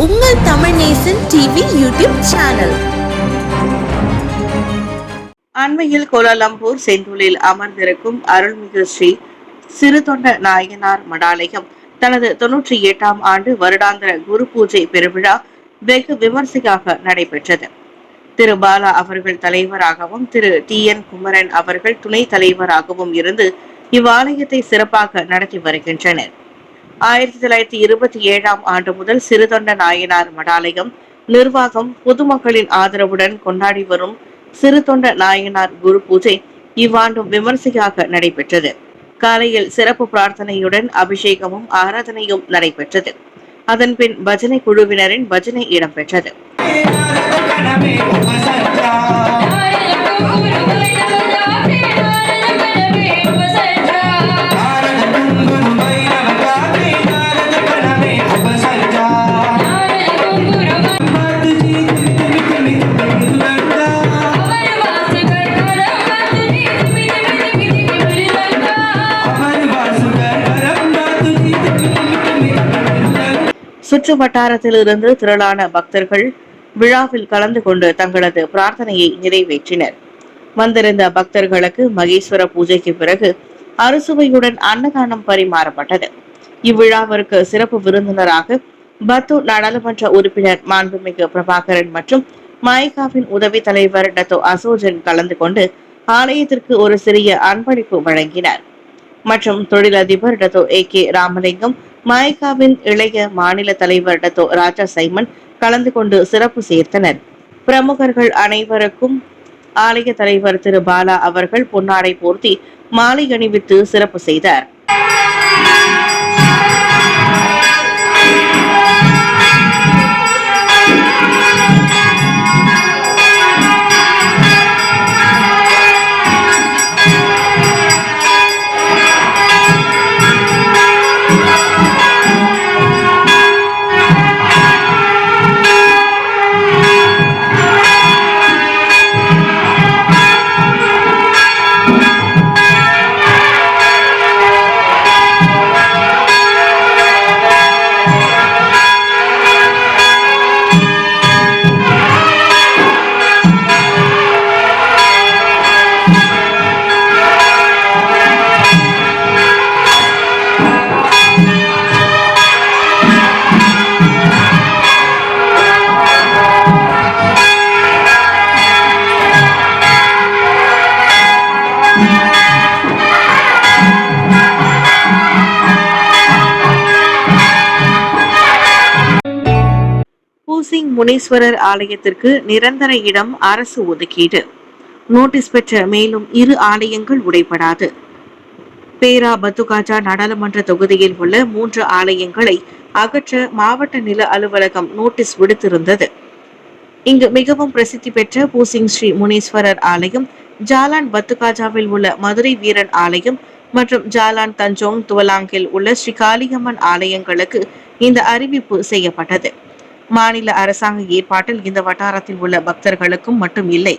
உங்கள் Tamil Nesan TV YouTube channel. அண்மையில் Kuala Lumpur செந்தூரில் அமர்ந்திருக்கும் அருள்மிகு ஸ்ரீ சிறுதொண்ட நாயனார் மடாலயம். தனது தொன்னூற்றி எட்டாம் ஆண்டு வருடாந்திர குரு பூஜை பெருவிழா வெகு விமர்சையாக நடைபெற்றது. திரு பாலா அவர்கள் தலைவராகவும் திரு டி என் குமரன் அவர்கள் துணைத் தலைவராகவும் இருந்து இவ்வாலயத்தை சிறப்பாக நடத்தி வருகின்றனர். ஆயிரத்தி தொள்ளாயிரத்தி இருபத்தி ஏழாம் ஆண்டு முதல் சிறுதொண்ட நாயனார் மடாலயம் நிர்வாகம் பொதுமக்களின் ஆதரவுடன் கொண்டாடி வரும் சிறுதொண்ட நாயனார் குரு பூஜை இவ்வாண்டும் விமர்சையாக நடைபெற்றது. காலையில் சிறப்பு பிரார்த்தனையுடன் அபிஷேகமும் ஆராதனையும் நடைபெற்றது. அதன்பின் பஜனை குழுவினரின் பஜனை இடம்பெற்றது. சுற்று வட்டாரத்திலிருந்து திரளான பக்தர்கள் விழாவில் கலந்து கொண்டு தங்களது பிரார்த்தனையை நிறைவேற்றினர். வந்திருந்த பக்தர்களுக்கு மகேஸ்வர பூஜைக்கு பிறகு அறுசுவையுடன் அன்னதானம் பரிமாறப்பட்டது. இவ்விழாவிற்கு சிறப்பு விருந்தினராக பத்து நாடாளுமன்ற உறுப்பினர் மாண்புமிகு பிரபாகரன் மற்றும் மாய்காவின் உதவி தலைவர் டத்தோ அசோஜன் கலந்து கொண்டு ஆலயத்திற்கு ஒரு சிறிய அன்பளிப்பு வழங்கினார். மற்றும் தொழிலதிபர் டத்தோ ஏ கே ராமலிங்கம் மாய்காவின் இளைய மாநில தலைவர் டத்தோ ராஜா சைமன் கலந்து கொண்டு சிறப்பு சேர்த்தனர். பிரமுகர்கள் அனைவருக்கும் ஆலய தலைவர் திரு பாலா அவர்கள் பொன்னாடை போர்த்தி மாலை அணிவித்து சிறப்பு செய்தார். ஹவுசிங் முனீஸ்வரர் ஆலயத்திற்கு நிரந்தர இடம் அரசு ஒதுக்கீடு. நோட்டீஸ் பெற்ற மேலும் இரு ஆலயங்கள் உடைபடாது. பேரா பத்துகாஜா நாடாளுமன்ற தொகுதியில் உள்ள மூன்று ஆலயங்களை அகற்ற மாவட்ட நில அலுவலகம் நோட்டீஸ் விடுத்திருந்தது. இங்கு மிகவும் பிரசித்தி பெற்ற பூசிங் ஸ்ரீ முனீஸ்வரர் ஆலயம் ஜாலான் பத்துகாஜாவில் உள்ள மதுரை வீரன் ஆலயம் மற்றும் ஜாலான் தஞ்சோங் துவலாங்கில் உள்ள ஸ்ரீ காளியம்மன் ஆலயங்களுக்கு இந்த அறிவிப்பு செய்யப்பட்டது. மாநில அரசாங்க ஏற்பாட்டில் இந்த வட்டாரத்தில் உள்ள பக்தர்களுக்கும் மட்டும் இல்லை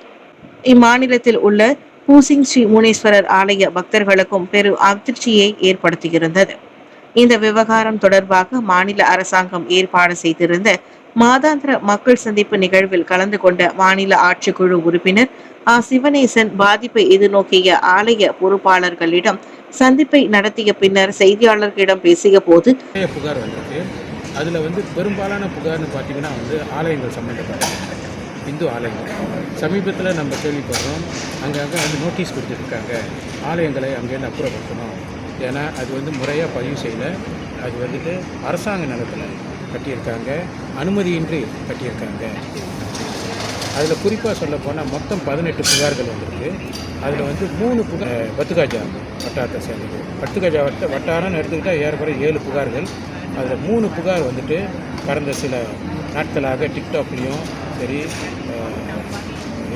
இம்மாநிலத்தில் உள்ள பூசிங் ஸ்ரீ முனீஸ்வரர் ஆலய பக்தர்களுக்கும் பெரும் அதிர்ச்சியை ஏற்படுத்தியிருந்தது. இந்த விவகாரம் தொடர்பாக மாநில அரசாங்கம் ஏற்பாடு செய்திருந்த மாதாந்திர மக்கள் சந்திப்பு நிகழ்வில் கலந்து கொண்ட மாநில ஆட்சிக்குழு உறுப்பினர் ஆ. சிவனேசன் பாதிப்பை எதிர்நோக்கிய ஆலய பொறுப்பாளர்களிடம் சந்திப்பை நடத்திய பின்னர் செய்தியாளர்களிடம் பேசிய போது புகார் வந்திருக்கு. அதில் வந்து பெரும்பாலான புகார்னு பார்த்தீங்கன்னா வந்து ஆலயங்கள் சம்மந்தப்பட்ட இந்து ஆலயங்கள். சமீபத்தில் நம்ம கேள்விப்படுறோம். அங்கங்கே வந்து நோட்டீஸ் கொடுத்துருக்காங்க. ஆலயங்களை அங்கேருந்து அப்புறப்படுத்தணும். ஏன்னா அது வந்து முறையாக பதிவு செய்யலை. அது வந்துட்டு அரசாங்க நிலத்தில் கட்டியிருக்காங்க. அனுமதியின்றி கட்டியிருக்காங்க. அதில் குறிப்பாக சொல்ல போனால் மொத்தம் பதினெட்டு புகார்கள் வந்திருக்கு. அதில் வந்து மூணு புகார் பத்துகாஜா வட்டாரத்தை சேர்ந்தது. பத்துகாஜா வட்ட வட்டாரம்னு எடுத்துக்கிட்டால் ஏறக்குறைய ஏழு புகார்கள். அதில் மூணு புகார் வந்துட்டு கடந்த சில நாட்களாக டிக்டாக்லேயும் சரி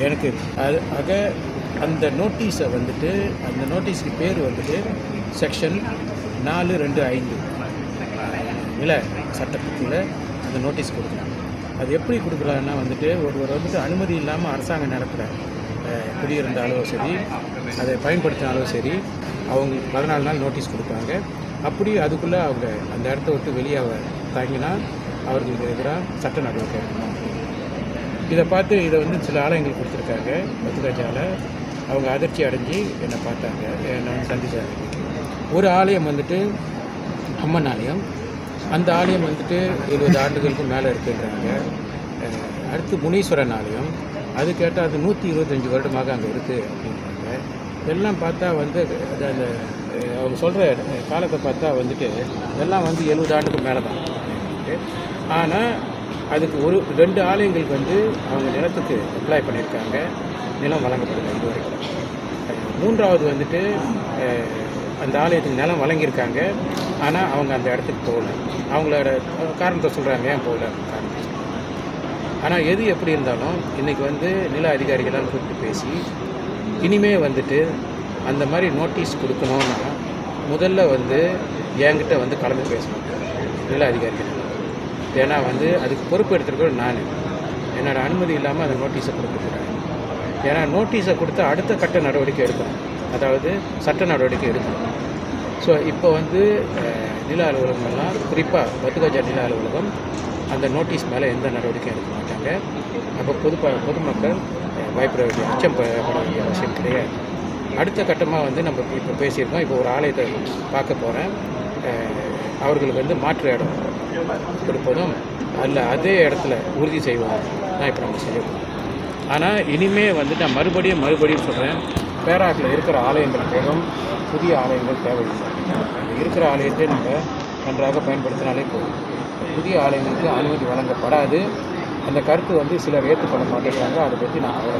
எனக்கு அது ஆக அந்த நோட்டீஸை வந்துட்டு அந்த நோட்டீஸ்க்கு பேர் வந்துட்டு செக்ஷன் நாலு ரெண்டு ஐந்து. இல்லை சட்டத்தில் அந்த நோட்டீஸ் கொடுக்குறாங்க. அது எப்படி கொடுக்குறாங்கன்னா வந்துட்டு ஒருவர் வந்துட்டு அனுமதி இல்லாமல் அரசாங்கம் நேரத்தில் குடியிருந்தாலும் சரி அதை பயன்படுத்தினாலும் சரி அவங்களுக்கு பதினாலு நாள் நோட்டீஸ் கொடுப்பாங்க. அப்படி அதுக்குள்ளே அவங்க அந்த இடத்த விட்டு வெளியே அவர் தாங்கினா அவர்களுக்கு எதிராக சட்ட நடவடிக்கை எடுக்கணும். இதை பார்த்து இதை வந்து சில ஆலயங்கள் கொடுத்துருக்காங்க பத்துகஜால அவங்க அதிர்ச்சி அடைஞ்சு என்னை பார்த்தாங்க. என்னை வந்து சந்திச்சாங்க. ஒரு ஆலயம் வந்துட்டு அம்மன் ஆலயம். அந்த ஆலயம் வந்துட்டு இருபது ஆண்டுகளுக்கு மேலே இருக்குன்றாங்க. அடுத்து முனீஸ்வரன் ஆலயம். அது கேட்டால் அது நூற்றி இருபத்தஞ்சி வருடமாக அங்கே இருக்குது அப்படின்றாங்க. இதெல்லாம் பார்த்தா வந்து அது அந்த அவங்க சொல்கிற காலத்தை பார்த்தா வந்துட்டு இதெல்லாம் வந்து எழுபது ஆண்டுக்கு மேலே தான் ஆனால் அதுக்கு ஒரு ரெண்டு ஆலயங்களுக்கு வந்து அவங்க நிலத்துக்கு அப்ளை பண்ணியிருக்காங்க. நிலம் வழங்கப்படுது இது வரைக்கும். மூன்றாவது வந்துட்டு அந்த ஆலயத்துக்கு நிலம் வழங்கியிருக்காங்க. ஆனால் அவங்க அந்த இடத்துக்கு போகல. அவங்களோட காரணத்தை சொல்கிறாங்க ஏன் போகல? காரணத்தை ஆனால் எது எப்படி இருந்தாலும் இன்றைக்கி வந்து நில அதிகாரிகளால் கூப்பிட்டு பேசி இனிமே வந்துட்டு அந்த மாதிரி நோட்டீஸ் கொடுக்கணும்னா முதல்ல வந்து என்கிட்ட வந்து கலந்து பேசணும். நில அதிகாரிகள். ஏன்னா வந்து அதுக்கு பொறுப்பு எடுத்துருக்கோம் நான். என்னோடய அனுமதி இல்லாமல் அந்த நோட்டீஸை கொடுக்கக்கூடாது. ஏன்னா நோட்டீஸை கொடுத்து அடுத்த கட்ட நடவடிக்கை எடுக்கணும். அதாவது சட்ட நடவடிக்கை எடுக்கணும். ஸோ இப்போ வந்து நில அலுவலகங்கள்லாம் குறிப்பாக பத்துகஜா நில அலுவலகம் அந்த நோட்டீஸ் மேலே எந்த நடவடிக்கையும் எடுக்க மாட்டாங்க. அப்போ பொது பொதுமக்கள் பயப்பட வேண்டிய அச்சம் ப- பட வேண்டிய அவசியம் கிடையாது. அடுத்த கட்டமாக வந்து நம்ம இப்போ பேசியிருக்கோம். இப்போ ஒரு ஆலயத்தை பார்க்க போகிறேன் அவர்களுக்கு வந்து மாற்று இடம் கொடுப்பதும் அல்ல அதே இடத்துல உறுதி செய்வோம் நான் இப்போ நம்ம செய்யணும் ஆனால் இனிமேல் வந்து நான் மறுபடியும் மறுபடியும் சொல்கிறேன் பேராட்டில் இருக்கிற ஆலயங்கள் போதும் புதிய ஆலயங்கள் தேவையில்லை. அந்த இருக்கிற ஆலயத்தை நம்ம நன்றாக பயன்படுத்தினாலே போதும். புதிய ஆலயங்களுக்கு அனுமதி வழங்கப்படாது. அந்த கருத்து வந்து சிலர் ஏற்றுக்கொள்ள மாட்டேங்கிறாங்க. அதை பற்றி நான் அவ்வளோ